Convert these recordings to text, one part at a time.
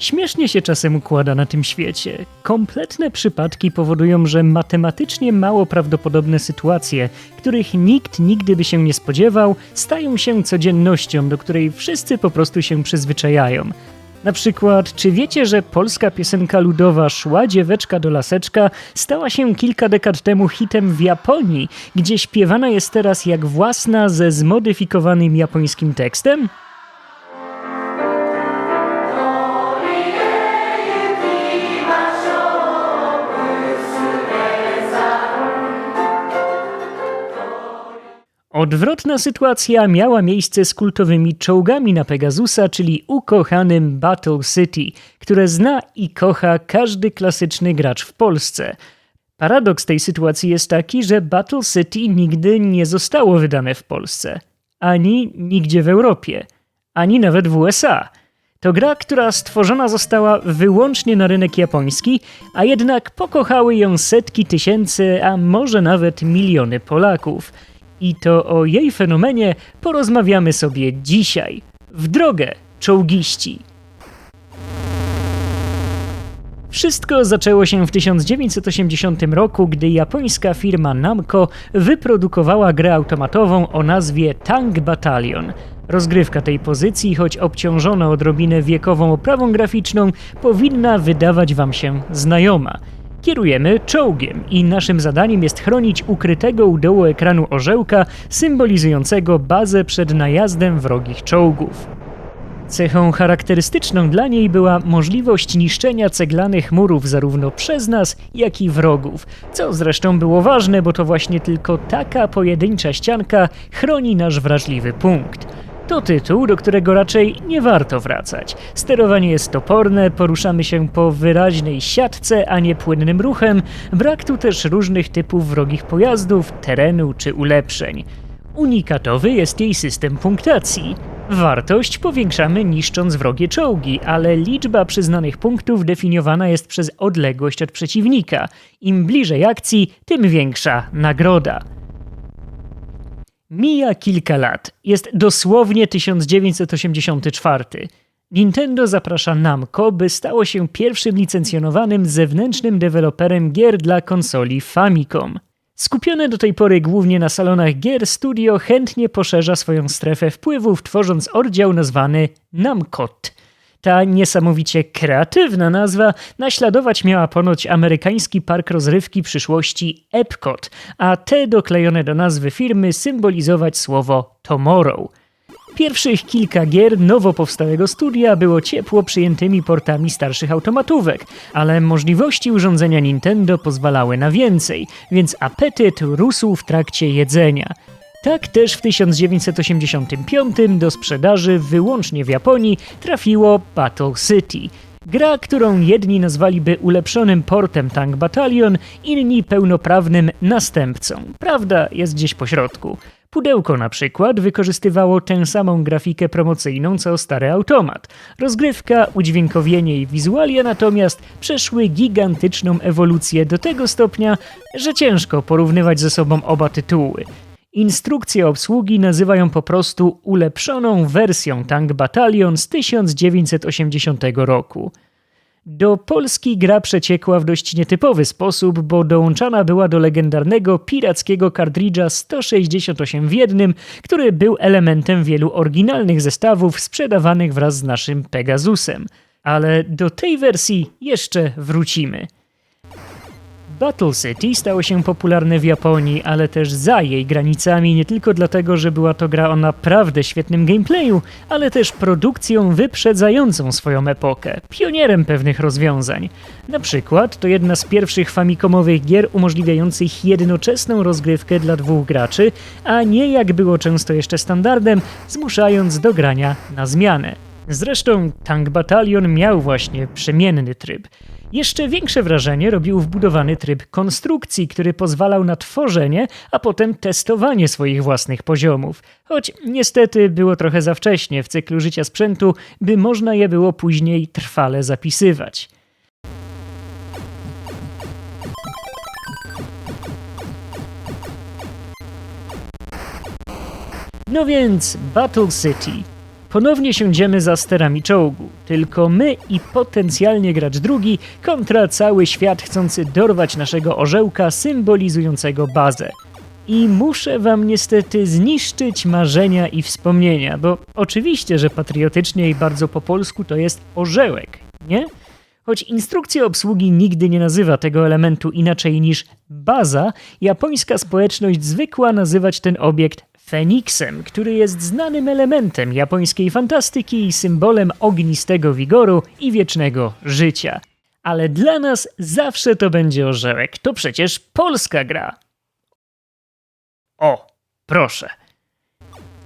Śmiesznie się czasem układa na tym świecie. Kompletne przypadki powodują, że matematycznie mało prawdopodobne sytuacje, których nikt nigdy by się nie spodziewał, stają się codziennością, do której wszyscy po prostu się przyzwyczajają. Na przykład, czy wiecie, że polska piosenka ludowa Szła dzieweczka do laseczka stała się kilka dekad temu hitem w Japonii, gdzie śpiewana jest teraz jak własna ze zmodyfikowanym japońskim tekstem? Odwrotna sytuacja miała miejsce z kultowymi czołgami na Pegasusa, czyli ukochanym Battle City, które zna i kocha każdy klasyczny gracz w Polsce. Paradoks tej sytuacji jest taki, że Battle City nigdy nie zostało wydane w Polsce, ani nigdzie w Europie, ani nawet w USA. To gra, która stworzona została wyłącznie na rynek japoński, a jednak pokochały ją setki tysięcy, a może nawet miliony Polaków. I to o jej fenomenie porozmawiamy sobie dzisiaj. W drogę, czołgiści! Wszystko zaczęło się w 1980 roku, gdy japońska firma Namco wyprodukowała grę automatową o nazwie Tank Battalion. Rozgrywka tej pozycji, choć obciążona odrobinę wiekową oprawą graficzną, powinna wydawać wam się znajoma. Kierujemy czołgiem i naszym zadaniem jest chronić ukrytego u dołu ekranu orzełka symbolizującego bazę przed najazdem wrogich czołgów. Cechą charakterystyczną dla niej była możliwość niszczenia ceglanych murów zarówno przez nas, jak i wrogów, co zresztą było ważne, bo to właśnie tylko taka pojedyncza ścianka chroni nasz wrażliwy punkt. To tytuł, do którego raczej nie warto wracać. Sterowanie jest toporne, poruszamy się po wyraźnej siatce, a nie płynnym ruchem. Brak tu też różnych typów wrogich pojazdów, terenu czy ulepszeń. Unikatowy jest jej system punktacji. Wartość powiększamy niszcząc wrogie czołgi, ale liczba przyznanych punktów definiowana jest przez odległość od przeciwnika. Im bliżej akcji, tym większa nagroda. Mija kilka lat. Jest dosłownie 1984. Nintendo zaprasza Namco, by stało się pierwszym licencjonowanym zewnętrznym deweloperem gier dla konsoli Famicom. Skupione do tej pory głównie na salonach gier, studio chętnie poszerza swoją strefę wpływów, tworząc oddział nazwany Namcot. Ta niesamowicie kreatywna nazwa naśladować miała ponoć amerykański park rozrywki przyszłości Epcot, a te doklejone do nazwy firmy symbolizować słowo Tomorrow. Pierwszych kilka gier nowo powstałego studia było ciepło przyjętymi portami starszych automatówek, ale możliwości urządzenia Nintendo pozwalały na więcej, więc apetyt rósł w trakcie jedzenia. Tak też w 1985 do sprzedaży wyłącznie w Japonii trafiło Battle City. Gra, którą jedni nazwaliby ulepszonym portem Tank Battalion, inni pełnoprawnym następcą. Prawda jest gdzieś po środku. Pudełko na przykład wykorzystywało tę samą grafikę promocyjną co stary automat. Rozgrywka, udźwiękowienie i wizualia natomiast przeszły gigantyczną ewolucję do tego stopnia, że ciężko porównywać ze sobą oba tytuły. Instrukcje obsługi nazywają po prostu ulepszoną wersją Tank Battalion z 1980 roku. Do Polski gra przeciekła w dość nietypowy sposób, bo dołączana była do legendarnego pirackiego kartridża 168 w jednym, który był elementem wielu oryginalnych zestawów sprzedawanych wraz z naszym Pegasusem. Ale do tej wersji jeszcze wrócimy. Battle City stało się popularne w Japonii, ale też za jej granicami, nie tylko dlatego, że była to gra o naprawdę świetnym gameplayu, ale też produkcją wyprzedzającą swoją epokę, pionierem pewnych rozwiązań. Na przykład to jedna z pierwszych famikomowych gier umożliwiających jednoczesną rozgrywkę dla dwóch graczy, a nie jak było często jeszcze standardem, zmuszając do grania na zmianę. Zresztą Tank Battalion miał właśnie przemienny tryb. Jeszcze większe wrażenie robił wbudowany tryb konstrukcji, który pozwalał na tworzenie, a potem testowanie swoich własnych poziomów. Choć niestety było trochę za wcześnie w cyklu życia sprzętu, by można je było później trwale zapisywać. No więc Battle City. Ponownie siądziemy za sterami czołgu, tylko my i potencjalnie gracz drugi kontra cały świat chcący dorwać naszego orzełka symbolizującego bazę. I muszę wam niestety zniszczyć marzenia i wspomnienia, bo oczywiście, że patriotycznie i bardzo po polsku to jest orzełek, nie? Choć instrukcja obsługi nigdy nie nazywa tego elementu inaczej niż baza, japońska społeczność zwykła nazywać ten obiekt Feniksem, który jest znanym elementem japońskiej fantastyki i symbolem ognistego wigoru i wiecznego życia. Ale dla nas zawsze to będzie orzełek. To przecież polska gra. O, proszę.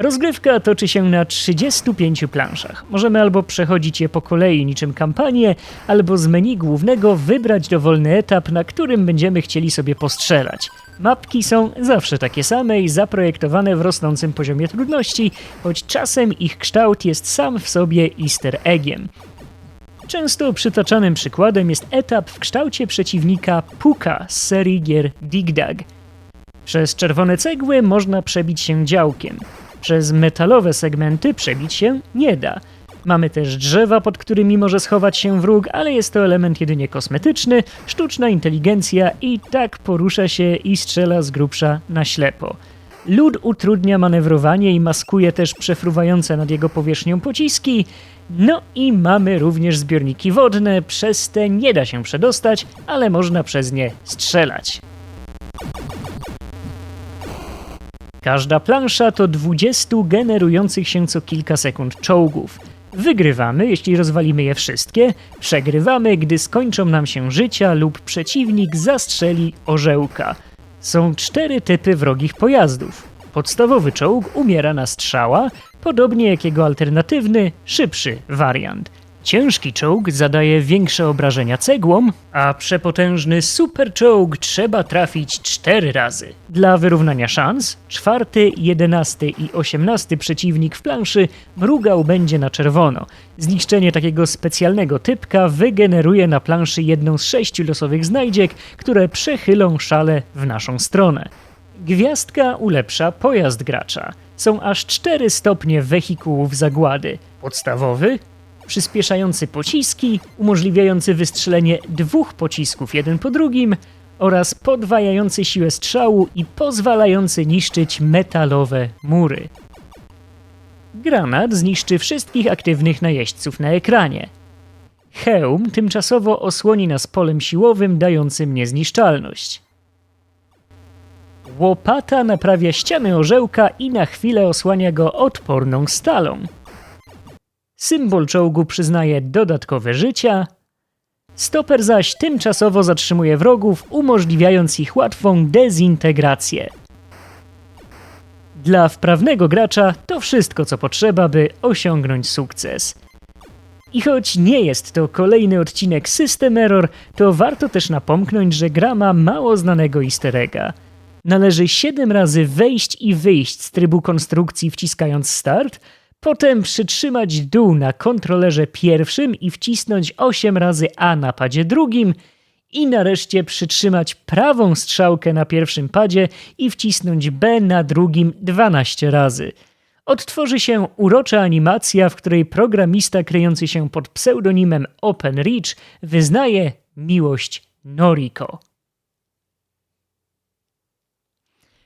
Rozgrywka toczy się na 35 planszach. Możemy albo przechodzić je po kolei niczym kampanię, albo z menu głównego wybrać dowolny etap, na którym będziemy chcieli sobie postrzelać. Mapki są zawsze takie same i zaprojektowane w rosnącym poziomie trudności, choć czasem ich kształt jest sam w sobie easter eggiem. Często przytaczanym przykładem jest etap w kształcie przeciwnika Puka z serii gier Dig Dug. Przez czerwone cegły można przebić się działkiem. Przez metalowe segmenty przebić się nie da. Mamy też drzewa, pod którymi może schować się wróg, ale jest to element jedynie kosmetyczny, sztuczna inteligencja i tak porusza się i strzela z grubsza na ślepo. Lód utrudnia manewrowanie i maskuje też przefruwające nad jego powierzchnią pociski. No i mamy również zbiorniki wodne, przez te nie da się przedostać, ale można przez nie strzelać. Każda plansza to 20 generujących się co kilka sekund czołgów. Wygrywamy, jeśli rozwalimy je wszystkie, przegrywamy, gdy skończą nam się życia lub przeciwnik zastrzeli orzełka. Są cztery typy wrogich pojazdów. Podstawowy czołg umiera na strzała, podobnie jak jego alternatywny, szybszy wariant. Ciężki czołg zadaje większe obrażenia cegłom, a przepotężny super czołg trzeba trafić cztery razy. Dla wyrównania szans, czwarty, jedenasty i osiemnasty przeciwnik w planszy mrugał będzie na czerwono. Zniszczenie takiego specjalnego typka wygeneruje na planszy jedną z sześciu losowych znajdziek, które przechylą szale w naszą stronę. Gwiazdka ulepsza pojazd gracza. Są aż cztery stopnie wehikułów zagłady. Podstawowy, przyspieszający pociski, umożliwiający wystrzelenie dwóch pocisków jeden po drugim oraz podwajający siłę strzału i pozwalający niszczyć metalowe mury. Granat zniszczy wszystkich aktywnych najeźdźców na ekranie. Hełm tymczasowo osłoni nas polem siłowym dającym niezniszczalność. Łopata naprawia ściany orzełka i na chwilę osłania go odporną stalą. Symbol czołgu przyznaje dodatkowe życia. Stoper zaś tymczasowo zatrzymuje wrogów, umożliwiając ich łatwą dezintegrację. Dla wprawnego gracza to wszystko, co potrzeba, by osiągnąć sukces. I choć nie jest to kolejny odcinek System Error, to warto też napomknąć, że gra ma mało znanego easter egga. Należy 7 razy wejść i wyjść z trybu konstrukcji wciskając start, Potem przytrzymać dół na kontrolerze pierwszym i wcisnąć 8 razy A na padzie drugim i nareszcie przytrzymać prawą strzałkę na pierwszym padzie i wcisnąć B na drugim 12 razy. Odtworzy się urocza animacja, w której programista kryjący się pod pseudonimem OpenReach wyznaje miłość Noriko.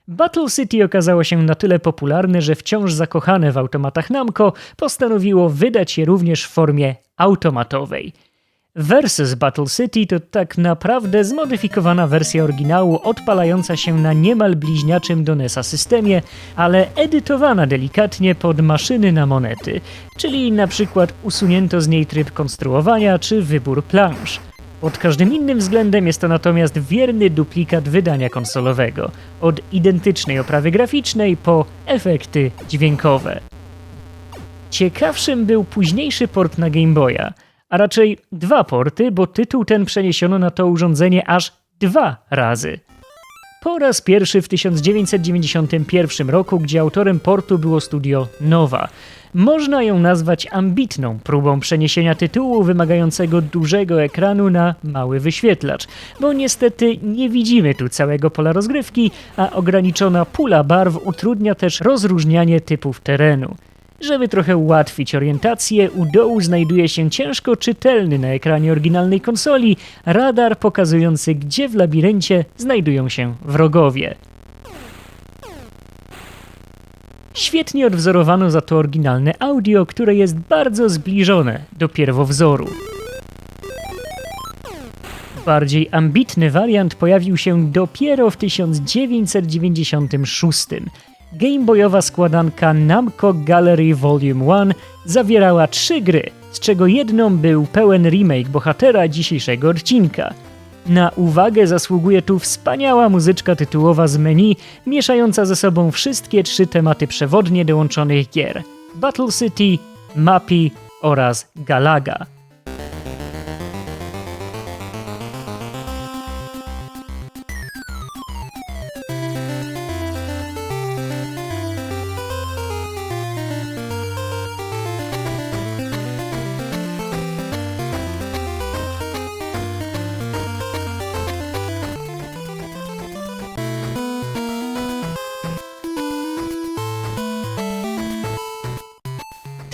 Battle City okazało się na tyle popularne, że wciąż zakochane w automatach Namco postanowiło wydać je również w formie automatowej. Versus Battle City to tak naprawdę zmodyfikowana wersja oryginału odpalająca się na niemal bliźniaczym do NESa systemie, ale edytowana delikatnie pod maszyny na monety, czyli na przykład usunięto z niej tryb konstruowania czy wybór plansz. Pod każdym innym względem jest to natomiast wierny duplikat wydania konsolowego, od identycznej oprawy graficznej po efekty dźwiękowe. Ciekawszym był późniejszy port na Game Boya, a raczej dwa porty, bo tytuł ten przeniesiono na to urządzenie aż dwa razy. Po raz pierwszy w 1991 roku, gdzie autorem portu było studio Nova. Można ją nazwać ambitną próbą przeniesienia tytułu wymagającego dużego ekranu na mały wyświetlacz, bo niestety nie widzimy tu całego pola rozgrywki, a ograniczona pula barw utrudnia też rozróżnianie typów terenu. Żeby trochę ułatwić orientację, u dołu znajduje się ciężko czytelny na ekranie oryginalnej konsoli radar pokazujący, gdzie w labiryncie znajdują się wrogowie. Świetnie odwzorowano za to oryginalne audio, które jest bardzo zbliżone do pierwowzoru. Bardziej ambitny wariant pojawił się dopiero w 1996. Gameboyowa składanka Namco Gallery Volume 1 zawierała trzy gry, z czego jedną był pełen remake bohatera dzisiejszego odcinka. Na uwagę zasługuje tu wspaniała muzyczka tytułowa z menu, mieszająca ze sobą wszystkie trzy tematy przewodnie dołączonych gier: Battle City, Mappy oraz Galaga.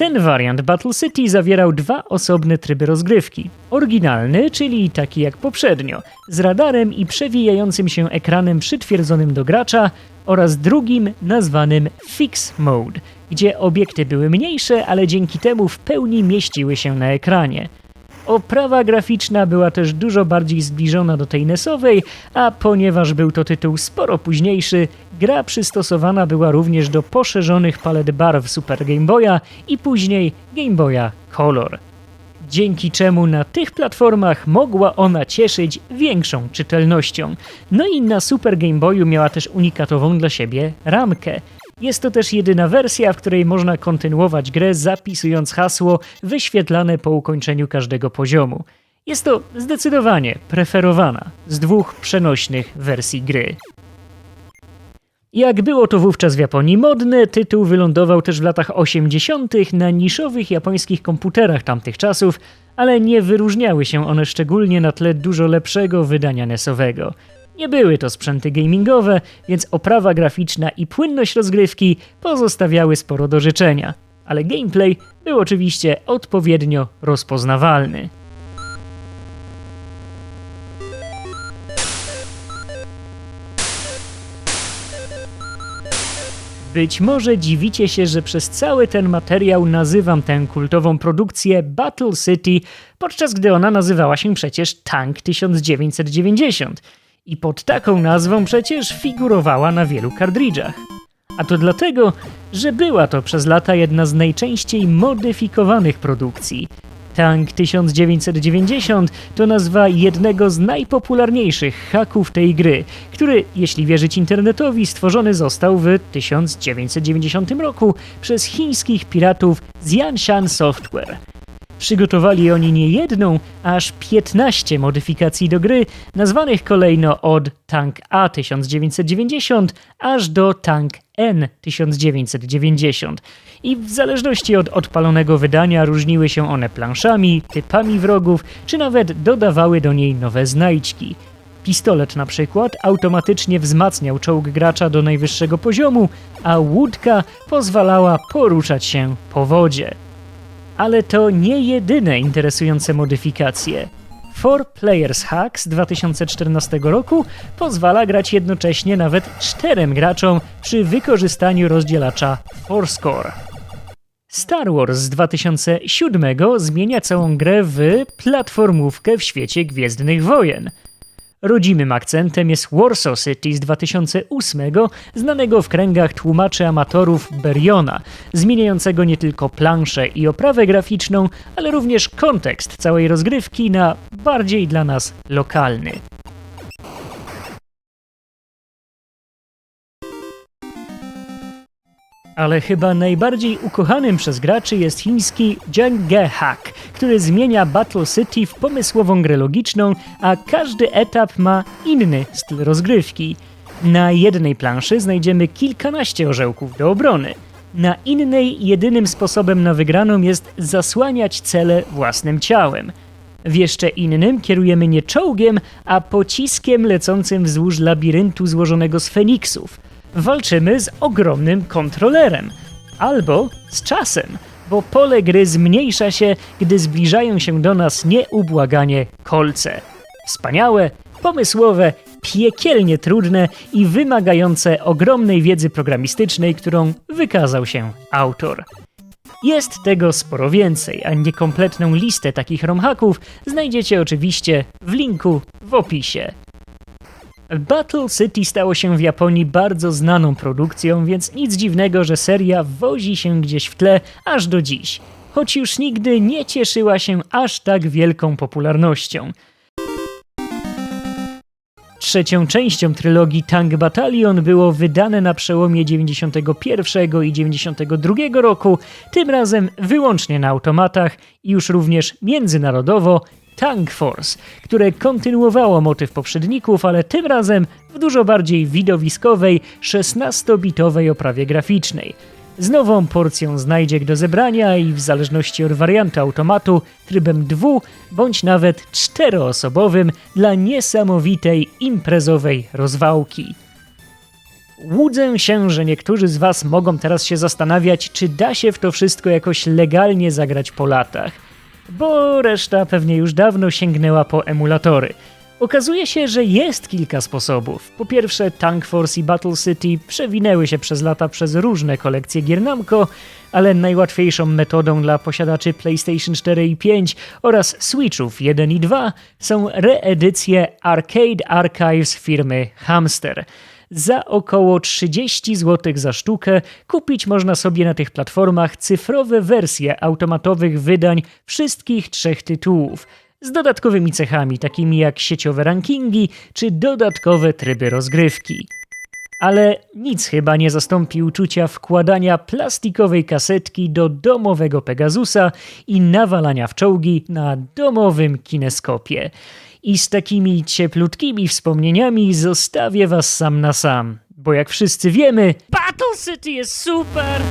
Ten wariant Battle City zawierał dwa osobne tryby rozgrywki. Oryginalny, czyli taki jak poprzednio, z radarem i przewijającym się ekranem przytwierdzonym do gracza, oraz drugim nazwanym Fix Mode, gdzie obiekty były mniejsze, ale dzięki temu w pełni mieściły się na ekranie. Oprawa graficzna była też dużo bardziej zbliżona do tej NES-owej, a ponieważ był to tytuł sporo późniejszy, gra przystosowana była również do poszerzonych palet barw Super Game Boya i później Game Boya Color. Dzięki czemu na tych platformach mogła ona cieszyć większą czytelnością. No i na Super Game Boyu miała też unikatową dla siebie ramkę. Jest to też jedyna wersja, w której można kontynuować grę zapisując hasło wyświetlane po ukończeniu każdego poziomu. Jest to zdecydowanie preferowana z dwóch przenośnych wersji gry. Jak było to wówczas w Japonii modne, tytuł wylądował też w latach 80. na niszowych japońskich komputerach tamtych czasów, ale nie wyróżniały się one szczególnie na tle dużo lepszego wydania NES-owego. Nie były to sprzęty gamingowe, więc oprawa graficzna i płynność rozgrywki pozostawiały sporo do życzenia, ale gameplay był oczywiście odpowiednio rozpoznawalny. Być może dziwicie się, że przez cały ten materiał nazywam tę kultową produkcję Battle City, podczas gdy ona nazywała się przecież Tank 1990 i pod taką nazwą przecież figurowała na wielu kartridżach. A to dlatego, że była to przez lata jedna z najczęściej modyfikowanych produkcji. Tank 1990 to nazwa jednego z najpopularniejszych haków tej gry, który, jeśli wierzyć internetowi, stworzony został w 1990 roku przez chińskich piratów Zianshan Software. Przygotowali oni nie jedną, aż 15 modyfikacji do gry, nazwanych kolejno od Tank A 1990 aż do Tank N 1990. I w zależności od odpalonego wydania różniły się one planszami, typami wrogów, czy nawet dodawały do niej nowe znajdźki. Pistolet na przykład automatycznie wzmacniał czołg gracza do najwyższego poziomu, a łódka pozwalała poruszać się po wodzie. Ale to nie jedyne interesujące modyfikacje. 4Players Hack z 2014 roku pozwala grać jednocześnie nawet czterem graczom przy wykorzystaniu rozdzielacza Fourscore. Star Wars z 2007 zmienia całą grę w platformówkę w świecie Gwiezdnych Wojen – Rodzimym akcentem jest Warsaw City z 2008, znanego w kręgach tłumaczy amatorów Beriona, zmieniającego nie tylko planszę i oprawę graficzną, ale również kontekst całej rozgrywki na bardziej dla nas lokalny. Ale chyba najbardziej ukochanym przez graczy jest chiński Zhengge Hack, który zmienia Battle City w pomysłową grę logiczną, a każdy etap ma inny styl rozgrywki. Na jednej planszy znajdziemy kilkanaście orzełków do obrony. Na innej jedynym sposobem na wygraną jest zasłaniać cele własnym ciałem. W jeszcze innym kierujemy nie czołgiem, a pociskiem lecącym wzdłuż labiryntu złożonego z feniksów – walczymy z ogromnym kontrolerem. albo z czasem, bo pole gry zmniejsza się, gdy zbliżają się do nas nieubłaganie kolce. Wspaniałe, pomysłowe, piekielnie trudne i wymagające ogromnej wiedzy programistycznej, którą wykazał się autor. Jest tego sporo więcej, a niekompletną listę takich romhaków znajdziecie oczywiście w linku w opisie. Battle City stało się w Japonii bardzo znaną produkcją, więc nic dziwnego, że seria wozi się gdzieś w tle aż do dziś, choć już nigdy nie cieszyła się aż tak wielką popularnością. Trzecią częścią trylogii Tang Battalion było wydane na przełomie 91 i 92 roku, tym razem wyłącznie na automatach i już również międzynarodowo Tank Force, które kontynuowało motyw poprzedników, ale tym razem w dużo bardziej widowiskowej, 16-bitowej oprawie graficznej. Z nową porcją znajdziek do zebrania i w zależności od wariantu automatu trybem dwu bądź nawet czteroosobowym dla niesamowitej imprezowej rozwałki. Łudzę się, że niektórzy z Was mogą teraz się zastanawiać, czy da się w to wszystko jakoś legalnie zagrać po latach, bo reszta pewnie już dawno sięgnęła po emulatory. Okazuje się, że jest kilka sposobów. Po pierwsze, Tank Force i Battle City przewinęły się przez lata przez różne kolekcje gier Namco, ale najłatwiejszą metodą dla posiadaczy PlayStation 4 i 5 oraz Switchów 1 i 2 są reedycje Arcade Archives firmy Hamster. Za około 30 zł za sztukę kupić można sobie na tych platformach cyfrowe wersje automatowych wydań wszystkich trzech tytułów z dodatkowymi cechami, takimi jak sieciowe rankingi czy dodatkowe tryby rozgrywki. Ale nic chyba nie zastąpi uczucia wkładania plastikowej kasetki do domowego Pegasusa i nawalania w czołgi na domowym kineskopie. I z takimi cieplutkimi wspomnieniami zostawię was sam na sam, bo jak wszyscy wiemy, Battle City jest super!